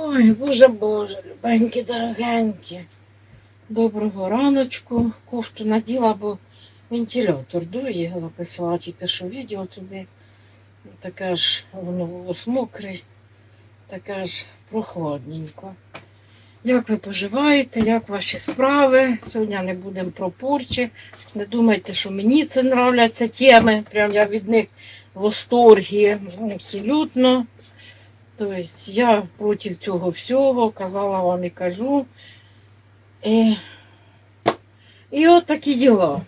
Ой, боже боже, любенькі, дорогенькі. Доброго раночку. Кофту наділа, бо вентилятор дує. Записала тільки що відео туди. Таке ж воно волос мокрий, таке ж прохладненько. Як ви поживаєте, як ваші справи? Сьогодні не будемо про порчі. Не думайте, що мені це нравляться теми. Прям я від них в восторгі. Абсолютно. Тобто я проти цього всього казала вам і кажу. І, і от такі діла.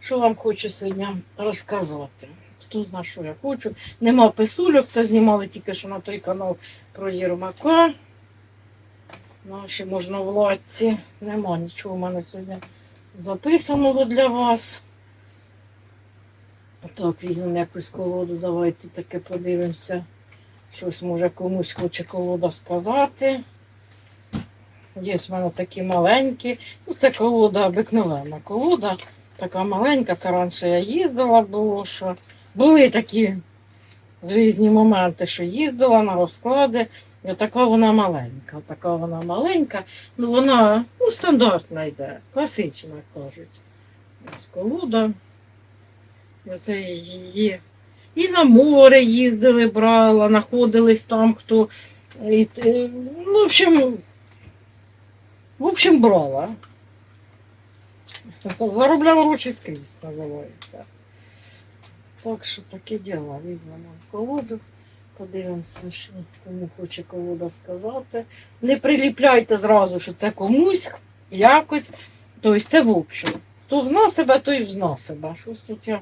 Що вам хочу сьогодні розказати? Хто знає, що я хочу. Нема писульок, це знімали тільки що на той канал про Єрмака. Наші можновладці. Нема нічого в мене сьогодні записаного для вас. Так, візьмемо якусь колоду, давайте таке подивимося. Щось може комусь хоче колода сказати. Є в мене такі маленькі. Ну, це колода обикновенна колода. Така маленька. Це раніше я їздила, було що. Були такі в різні моменти, що їздила на розклади. І отака вона маленька. Отака вона маленька. Ну вона ну, стандартна йде, класична, кажуть. Колода. Оце її. І на море їздили, брала, знаходились там, хто. І, е, ну, в общем, в общем, брала. Заробляв гроші скрізь, називається. Так що таке діло. Візьмемо колоду, подивимося, що кому хоче колода сказати. Не приліпляйте зразу, що це комусь якось. Тобто це в общем. Хто зна себе, той взна себе. Щось тут я.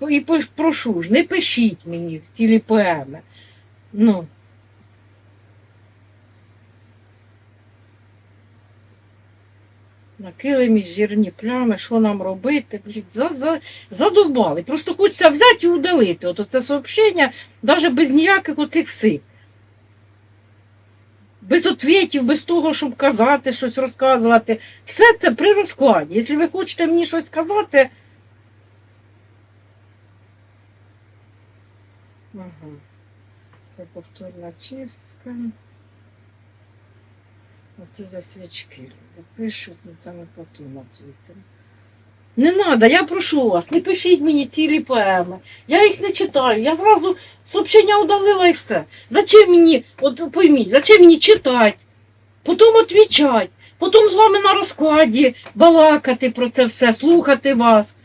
Ой, і прошу ж, не пишіть мені цілі поеми. Ну. На килимі жирні плями, що нам робити? Блін, за, за, задовбали. Просто хочеться взяти і удалити. От це сообщення, навіть без ніяких оцих всіх. Без ответів, без того, щоб казати, щось розказувати. Все це при розкладі. Якщо ви хочете мені щось сказати, Ага. Це повторна чистка. Оце за свічки. люди Пишуть, ну це ми потім отвітимо. Не треба, я прошу вас, не пишіть мені цілі поеми. Я їх не читаю. Я зразу сообщення удалила і все. Зачем мені, от пойміть, зачем мені читати, потім відповідати, потім з вами на розкладі балакати про це все, слухати вас.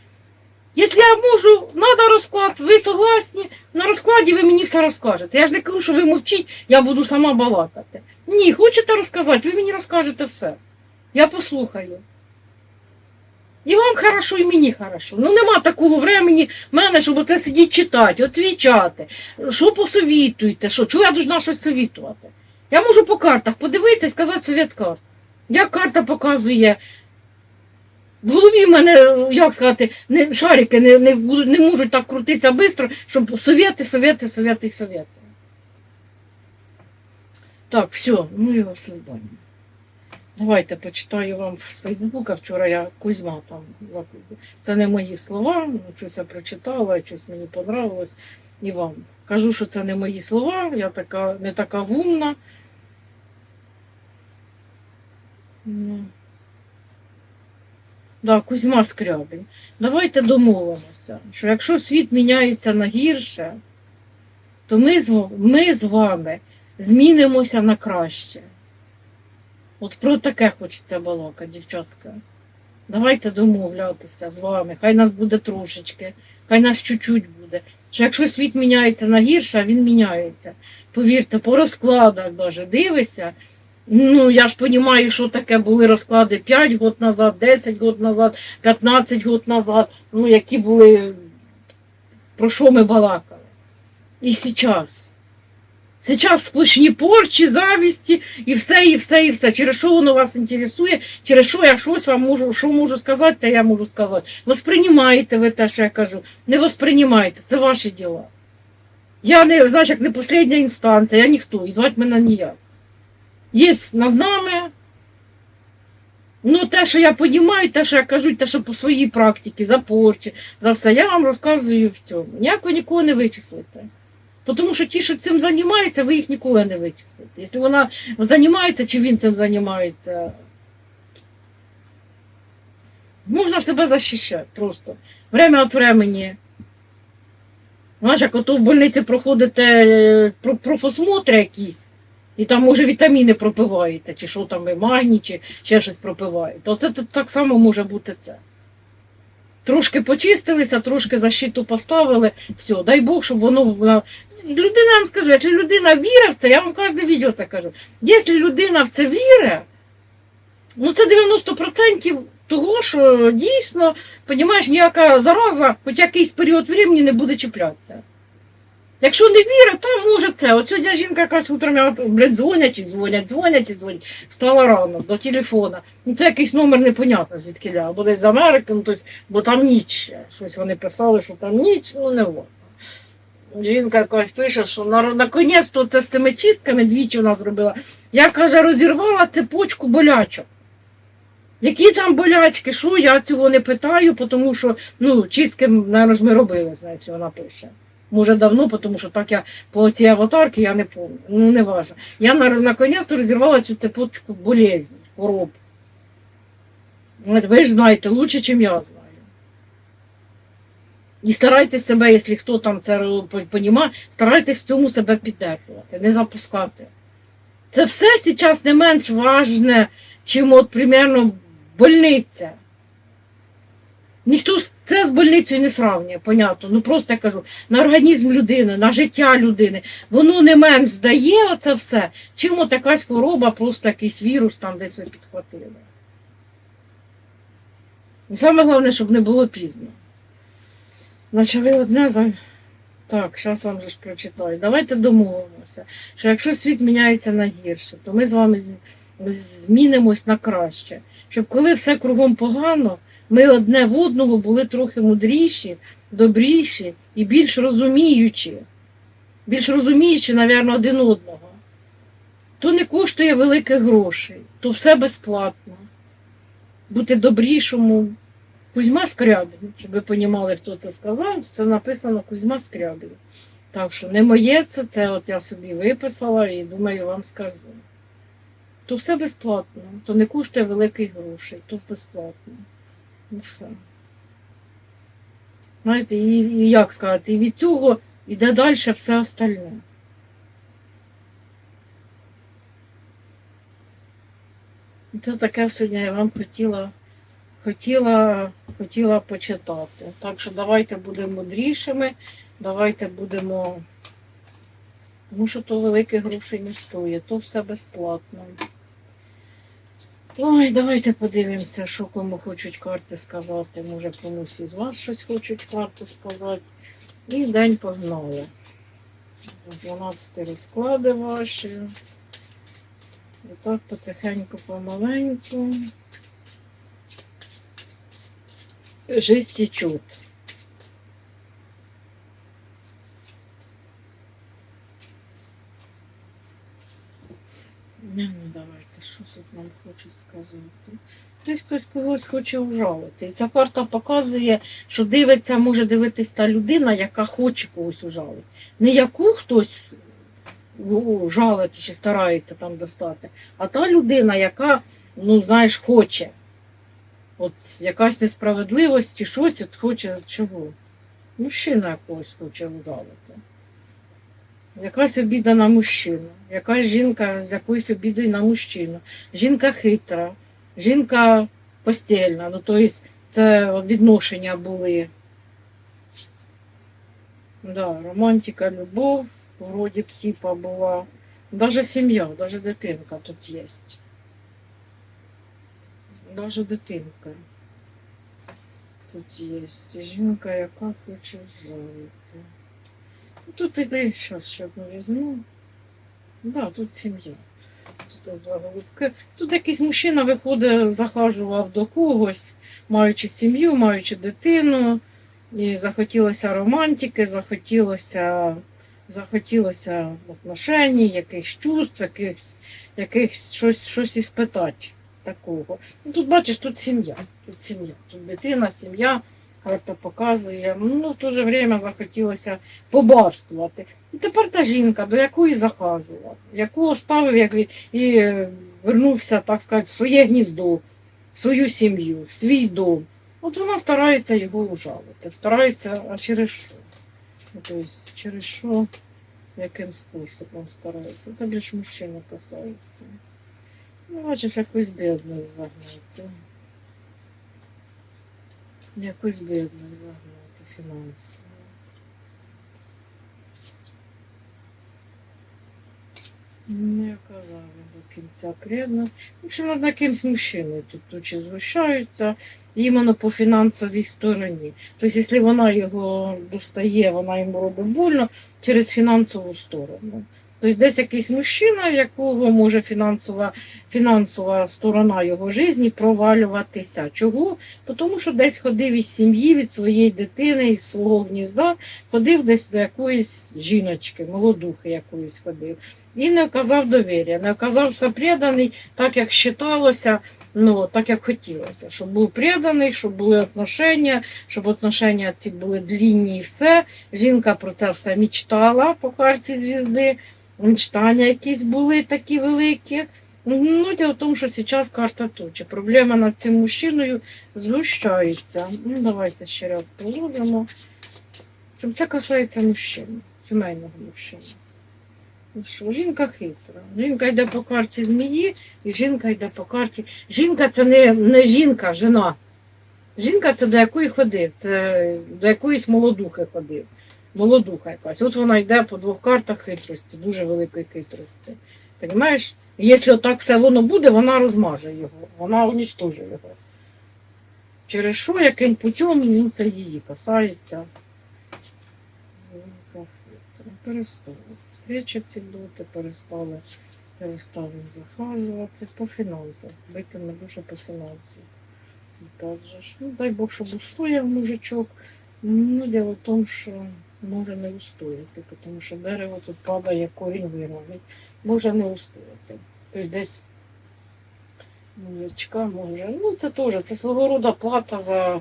Якщо я можу, треба розклад, ви согласні, на розкладі ви мені все розкажете. Я ж не кажу, що ви мовчіть, я буду сама балакати. Ні, хочете розказати, ви мені розкажете все. Я послухаю. І вам хорошо, і мені хорошо. Ну нема такого времени в мене, щоб оце сидіти читати, відвічати. Що посовітуєте, що, чого я должна щось совітувати? Я можу по картах подивитися і сказати совет карт. Як карта показує в голові в мене, як сказати, не, шарики не, не, не можуть так крутитися швидко, щоб совєти, совєти, совєти і совєти. Так, все, ну його все баню. Давайте почитаю вам з Фейсбука. Вчора я Кузьма там закупив. Це не мої слова, ну, щось я прочитала, щось мені понравилось. І вам кажу, що це не мої слова, я така, не така вумна. Да, Кузьма Скрябін. Давайте домовимося, що якщо світ міняється на гірше, то ми з, ми з вами змінимося на краще. От про таке хочеться балака, дівчатка. Давайте домовлятися з вами. Хай нас буде трошечки, хай нас чуть-чуть буде. Що якщо світ міняється на гірше, а він міняється. Повірте, по розкладах даже дивишся. Ну, я ж розумію, що таке були розклади 5 років назад, 10 років назад, 15 років назад, ну, які були, про що ми балакали. І зараз. Зараз сплошні порчі, завісті, і все, і все, і все. Через що воно вас інтересує, через що я щось вам можу, що можу сказати, те я можу сказати. Восприймаєте ви те, що я кажу. Не восприймаєте, це ваші діла. Я не, знаєш, як не остання інстанція, я ніхто, і звати мене ніяк. Є над нами Ну, те, що я розумію, те, що я кажу, те, що по своїй практиці, за порчі, за все, я вам розказую в цьому. Ніяк ви нікого не вичислите. Тому що ті, що цим займаються, ви їх ніколи не вичислите. Якщо вона займається, чи він цим займається, можна себе захищати просто. Время від времени. Знаєш, як ото в больниці проходите е, про- профосмотри якісь, і там, може, вітаміни пропиваєте, чи що там, і магній, чи ще щось пропиваєте. Оце так само може бути це. Трошки почистилися, трошки защиту поставили, все, дай Бог, щоб воно. Людина вам скажу, якщо людина вірить в це, я вам кожне відео це кажу. Якщо людина в це вірить, ну це 90% того, що дійсно, понімаєш, ніяка зараза, хоч якийсь період времени не буде чіплятися. Якщо не вірить, то може це. От сьогодні жінка якась утром, блядь, дзвонять і дзвонять, дзвонять і дзвонять. Встала рано до телефона. Ну, це якийсь номер непонятно звідки ля. Або десь з Америки, ну, тобто, бо там ніч. ще. Щось вони писали, що там ніч, ну не воно. Жінка якась пише, що на, наконець-то це з цими чистками двічі вона зробила. Я каже, розірвала цепочку болячок. Які там болячки, що я цього не питаю, тому що ну, чистки, мабуть, ми робили, знаєш, вона пише. Може давно, тому що так я по цій аватарці я не пам'ятаю. Ну, не важно. Я на, наконець розірвала цю цепочку болезні, хвороб. Ви ж знаєте, лучше, ніж я знаю. І старайтесь себе, якщо хто там це розуміє, старайтесь в цьому себе підтримувати, не запускати. Це все зараз не менш важне, чим от примерно больниця. Ніхто це з больницею не сравнює, понятно. Ну просто я кажу, на організм людини, на життя людини, воно не менш дає оце все, чим от якась хвороба, просто якийсь вірус там десь ви підхватили. І саме головне, щоб не було пізно. Почали одне за. Так, зараз вам же ж прочитаю. Давайте домовимося, що якщо світ міняється на гірше, то ми з вами змінимось на краще. Щоб коли все кругом погано, ми одне в одного були трохи мудріші, добріші і більш розуміючі. Більш розуміючі, напевно, один одного. То не коштує великих грошей, то все безплатно. Бути добрішому. Кузьма Скрябін, щоб ви розуміли, хто це сказав, це написано Кузьма Скрябін. Так що не моє це, це от я собі виписала і думаю, вам скажу. То все безплатно, то не коштує великих грошей, то безплатно. Ну все. Знаєте, і, і як сказати, і від цього йде далі все остальне. Це таке сьогодні я вам хотіла, хотіла, хотіла почитати. Так що давайте будемо мудрішими, давайте будемо. Тому що то великих грошей не стоїть, то все безплатно. Ой, давайте подивимося, що кому хочуть карти сказати. Може, комусь із вас щось хочуть карти сказати. І день погнали. 12 розклади ваші. І так потихеньку, помаленьку. Жизнь течет. Ну давайте, що тут нам хочуть сказати. Хтось хтось когось хоче ужалити. І ця карта показує, що дивиться, може дивитись та людина, яка хоче когось ужалити. Не яку хтось жалить чи старається там достати, а та людина, яка, ну, знаєш, хоче. От якась несправедливість чи щось от хоче чого. Мужчина якогось хоче ужалити. Якась обіда на мужчину, якась жінка з якоюсь обідою на мужчину. Жінка хитра, жінка постільна, ну тобто це відношення були. Да, романтика, любов, вроді б типа була. Даже сім'я, даже дитинка тут є. Даже дитинка. Тут є. Жінка, яка хоче жити. Тут іде, зараз ще одну візьму. Да, тут сім'я. Тут два голубки. Тут якийсь мужчина виходить, захажував до когось, маючи сім'ю, маючи дитину. І захотілося романтики, захотілося, захотілося отношень, якихось чувств, якихось, якихось щось, щось іспитати. такого. Ну, тут бачиш, тут сім'я. Тут сім'я. Тут дитина, сім'я, карта показує. Ну, в то же время захотілося побарствувати. І тепер та жінка, до якої захажував, яку оставив як і е, вернувся, так сказати, в своє гніздо, в свою сім'ю, в свій дом. От вона старається його ужалити. Старається, а через що? Тобто, через що, яким способом старається. Це більш мужчина касається. Ну, бачиш, якусь бідність загнати. Якусь бідність загнати фінансово. Не казав він до кінця приєдно. В общем, над якимсь мужчиною тут тучі згущаються, іменно по фінансовій стороні. Тобто, якщо вона його достає, вона йому робить больно через фінансову сторону. Тобто десь якийсь мужчина, в якого може фінансова, фінансова сторона його житті провалюватися. Чого? Тому що десь ходив із сім'ї, від своєї дитини, із свого гнізда, ходив десь до якоїсь жіночки, молодухи якоїсь ходив. І не оказав довір'я, не оказався преданий, так як вважалося, ну, так як хотілося, щоб був преданий, щоб були отношення, щоб отношення ці були длінні і все. Жінка про це все мечтала по карті звізди, мечтання якісь були такі великі. Ну, діло в тому, що зараз карта тучі. Проблема над цим мужчиною згущається. Ну, давайте ще ряд положимо. Щоб це касається мужчин, сімейного мужчини. Ну що, жінка хитра. Жінка йде по карті змії, і жінка йде по карті. Жінка це не, не жінка, жена. Жінка це до якої ходив, це до якоїсь молодухи ходив. Молодуха якась. От вона йде по двох картах хитрості, дуже великої хитрості. Понімаєш? І Якщо так все воно буде, вона розмаже його, вона унічтожить його. Через що, яким путем, ну це її касається. Перестали. Встречі ці бути, перестали, перестав він захажувати по фінансах. Битиме дуже по фінансах. Ж, Ну, дай Бог, щоб устояв мужичок. Ну, діло в тому, що може не устояти, тому що дерево тут падає, корінь вирваний. Може не устояти. Тобто десь мужичка може. Ну, це теж, це свого роду плата за,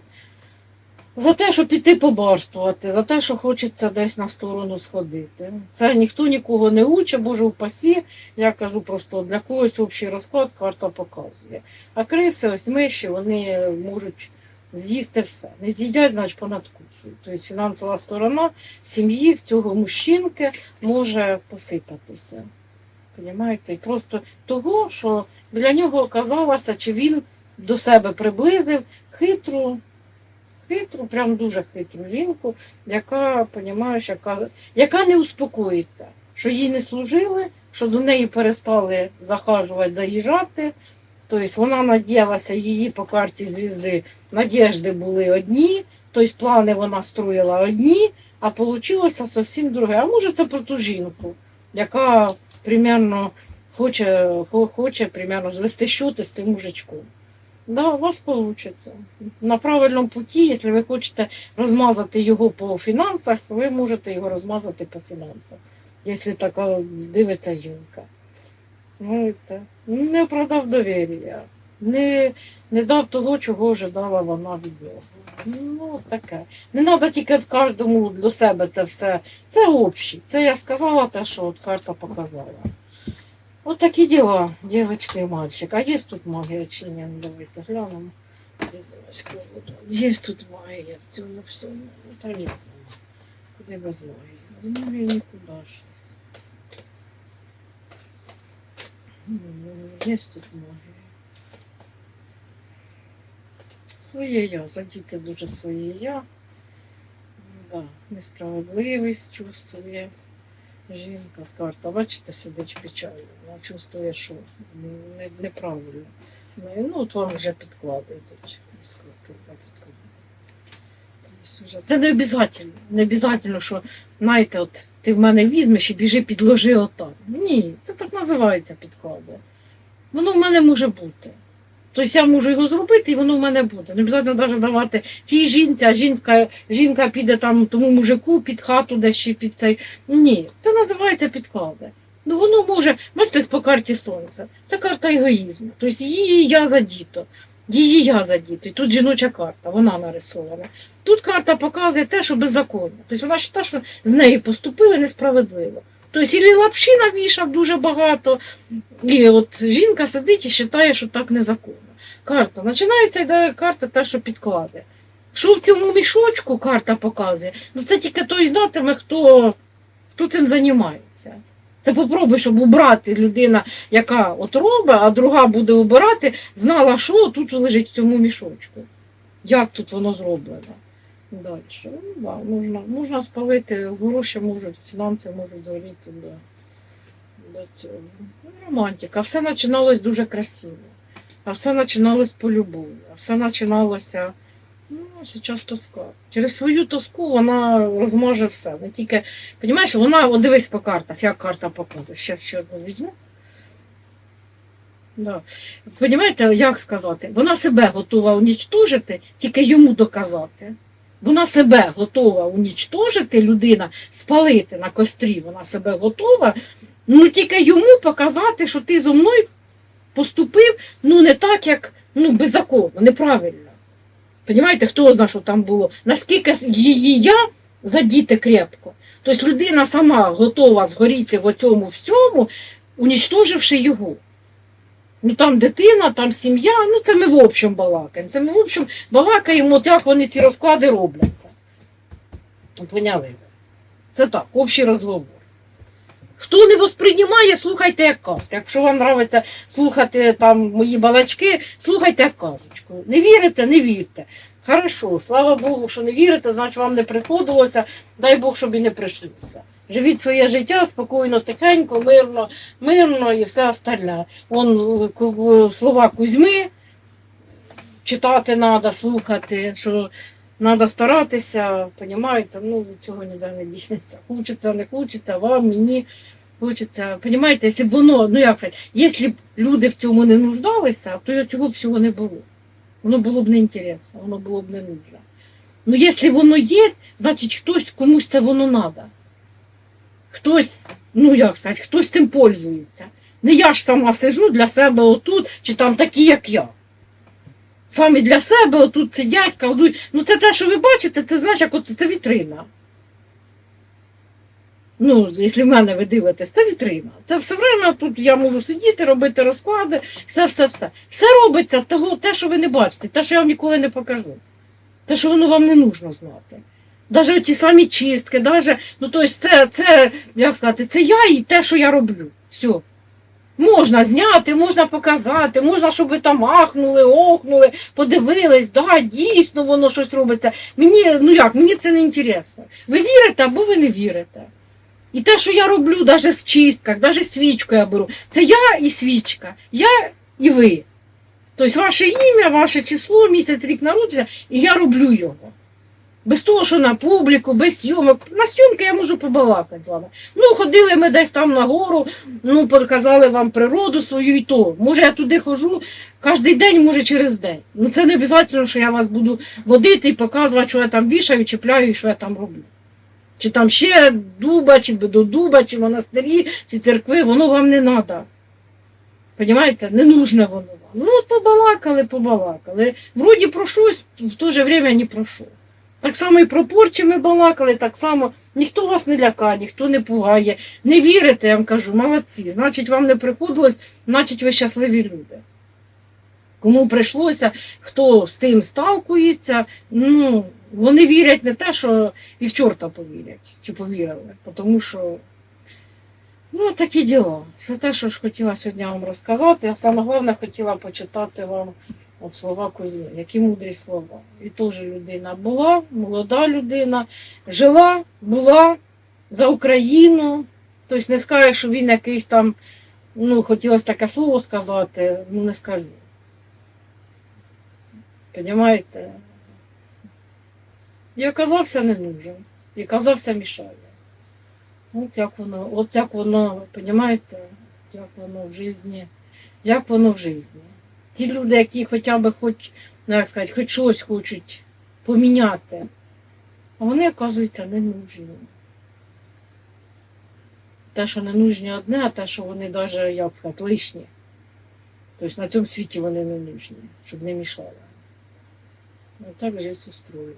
за те, щоб піти побарствувати, за те, що хочеться десь на сторону сходити. Це ніхто нікого не учить, боже упасі. Я кажу просто для когось общий розклад карта показує. А криси, ось миші, вони можуть з'їсти все. Не з'їдять, значить понадкушують. Тобто фінансова сторона в сім'ї в цього мужчинки може посипатися. Понімаєте? І просто того, що біля нього оказалося, чи він до себе приблизив хитру, хитру, прям дуже хитру жінку, яка, понімаєш, яка, яка не успокоїться, що їй не служили, що до неї перестали захажувати, заїжджати. Тобто вона надіялася, її по карті звізди надіжди були одні, тобто плани вона строїла одні, а вийшло зовсім друге. А може це про ту жінку, яка примерно хоче, хоче примерно звести щоти з цим мужичком. Да, у вас вийде. На правильному путі, якщо ви хочете розмазати його по фінансах, ви можете його розмазати по фінансах, якщо така дивиться жінка. Це, не оправдав довір'я, не, не дав того, чого ожидала вона від нього. Ну, таке. Не треба тільки кожному для себе це все. Це общі. Це я сказала те, що от карта показала. От такі діла, дівчатки і мальчик. А є тут магія чи ні? Давайте глянемо. Є тут магія в цьому всьому. Та ні. Куди без магії? З магії нікуди щас. Є тут магія. Своє я, задіти дуже своє я. Да, несправедливість чувствує жінка. Карта, бачите, сидить в. Вона чувствує, що не, неправильно. Ну, от вам вже вам підкладають. Тобто Це не обов'язково. Не обов'язково, що, знаєте, от ти в мене візьмеш і біжи підложи отак. Ні, це так називається підклади. Воно в мене може бути. Тобто я можу його зробити, і воно в мене буде. Не обов'язково навіть давати тій жінці, а жінка, жінка піде там тому мужику під хату, де ще під цей. Ні, це називається підклади. Ну воно може, бачите, по карті сонця. Це карта егоїзму. Тобто її я задіто. Її я задіто. І тут жіноча карта, вона нарисована. Тут карта показує те, що беззаконня. Тобто вона вважає, що з нею поступили несправедливо. Тобто і лапші навішав дуже багато, і от жінка сидить і вважає, що так незаконно. Карта. Починається йде карта та, що підкладе. Що в цьому мішочку карта показує, ну це тільки той знатиме, хто, хто цим займається. Це попробуй, щоб убрати людина, яка от робить, а друга буде убирати, знала, що тут лежить в цьому мішочку. Як тут воно зроблено. Далі. Ну, да, можна, можна спалити, гроші можуть, фінанси можуть згоріти до, до цього. Ну, романтика. Все починалось дуже красиво. А все починалось по любові. А все починалося. Ну, зараз тоска. Через свою тоску вона розможе все. Не тільки, розумієш, вона, от дивись по картах, як карта показує. Ще ще одну візьму. Да. Як сказати? Вона себе готова унічтожити, тільки йому доказати. Вона себе готова унічтожити, людина, спалити на кострі, вона себе готова, ну тільки йому показати, що ти зо мною поступив ну не так, як ну, беззаконно, неправильно. Понімаєте, хто знає, що там було? Наскільки її я задіти крепко. Тобто людина сама готова згоріти в цьому всьому, унічтоживши його. Ну там дитина, там сім'я, ну це ми в общем балакаємо. Це ми в общем балакаємо, от як вони ці розклади робляться. Поняли? Це так, общий розговор. Хто не восприймає, слухайте як казку. Якщо вам подобається слухати там мої балачки, слухайте казочку. Не вірите, не вірте. Хорошо, слава Богу, що не вірите, значить вам не приходилося, дай Бог, щоб і не прийшлося. Живіть своє життя спокійно, тихенько, мирно, мирно і все остальне. Вон слова Кузьми читати треба, слухати, що треба старатися, розумієте, ну від цього ніде не дійснеться. Хочеться, не хочеться, вам, мені. Хочеться, розумієте, якщо б воно, ну як сказати, якщо б люди в цьому не нуждалися, то цього всього не було. Воно було б неінтересно, воно було б не нужно. Ну, якщо воно є, значить хтось комусь це воно треба. Хтось, ну як сказати, хтось цим пользується. Не я ж сама сижу для себе отут, чи там такі, як я. Самі для себе отут сидять, колдують. Ну це те, що ви бачите, це знаєш, як от це вітрина. Ну, якщо в мене ви дивитесь, це вітрина. Це все время тут я можу сидіти, робити розклади, все, все, робиться того, те, що ви не бачите, те, що я вам ніколи не покажу. Те, що воно вам не нужно знати. Навіть ті самі чистки, даже, ну тобто це, це, як сказати, це я і те, що я роблю. Все. Можна зняти, можна показати, можна, щоб ви там ахнули, охнули, подивились, да, дійсно воно щось робиться. Мені, ну як, мені це не інтересно. Ви вірите або ви не вірите. І те, що я роблю, навіть в чистках, навіть свічку я беру, це я і свічка, я і ви. Тобто ваше ім'я, ваше число, місяць, рік народження, і я роблю його. Без того, що на публіку, без зйомок. На зйомки я можу побалакати з вами. Ну, ходили ми десь там на гору, ну, показали вам природу свою і то. Може, я туди хожу кожен день, може, через день. Ну, це не обов'язково, що я вас буду водити і показувати, що я там вішаю, чіпляю і що я там роблю. Чи там ще дуба, чи до дуба, чи монастирі, чи церкви, воно вам не треба. Понимаєте? Не нужно воно вам. Ну, от побалакали, побалакали. Вроді про щось, в то же время не про що. Так само і про порчі ми балакали, так само ніхто вас не лякає, ніхто не пугає. Не вірите, я вам кажу, молодці. Значить, вам не приходилось, значить, ви щасливі люди. Кому прийшлося, хто з тим сталкується, ну, вони вірять не те, що і в чорта повірять, чи повірили, тому що ну, такі діла. Все те, що ж хотіла сьогодні вам розказати, а саме головне хотіла почитати вам от слова Кузьми, які мудрі слова. І теж людина була, молода людина, жила, була за Україну. Тобто не скаже, що він якийсь там, ну, хотілося таке слово сказати, ну не скажу. Понімаєте? І оказався не нужен. І оказався мішає. От як воно, от як воно, понімаєте, як воно в житті, як воно в житті. Ті люди, які хоча б хоч, ну як сказати, хоч щось хочуть поміняти, а вони, оказується, не нужні. те, що не нужні одне, а те, що вони навіть, як сказати, лишні. Тобто на цьому світі вони не нужні, щоб не мішали. Ну так же устроєно.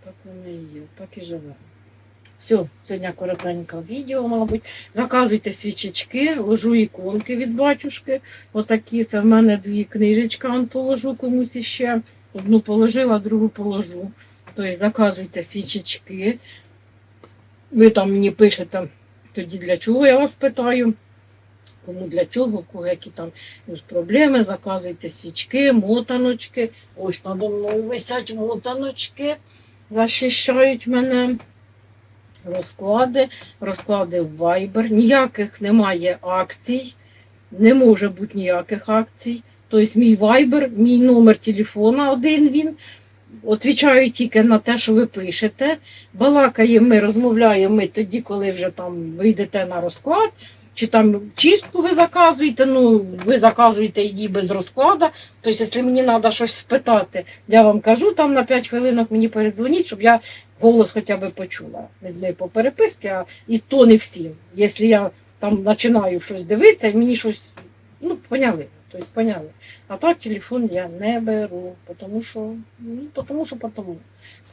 Так воно і є, так і живе. Все, сьогодні коротеньке відео, мабуть. Заказуйте свічечки, ложу іконки від батюшки. Отакі, це в мене дві книжечки, он положу комусь іще. Одну положила, другу положу. Тобто заказуйте свічечки. Ви там мені пишете, тоді для чого я вас питаю. Кому для чого, в кого які там проблеми, заказуйте свічки, мотаночки. Ось надо мною висять мотаночки, захищають мене. Розклади, розклади в Viber. Ніяких немає акцій, не може бути ніяких акцій. Тобто мій Viber, мій номер телефона один він. Отвічаю тільки на те, що ви пишете. Балакаємо ми, розмовляємо ми тоді, коли вже там вийдете на розклад, чи там чистку ви заказуєте, ну ви заказуєте її без розкладу. Тобто, якщо мені треба щось спитати, я вам кажу, там на 5 хвилинок мені передзвоніть, щоб я голос хоча б почула. Не, по переписці, а і то не всім. Якщо я там починаю щось дивитися, і мені щось, ну, поняли. Тобто поняли. А так телефон я не беру, тому що, ну, тому що, тому.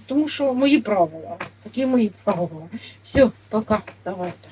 Тому що мої правила. Такі мої правила. Все, пока, давайте.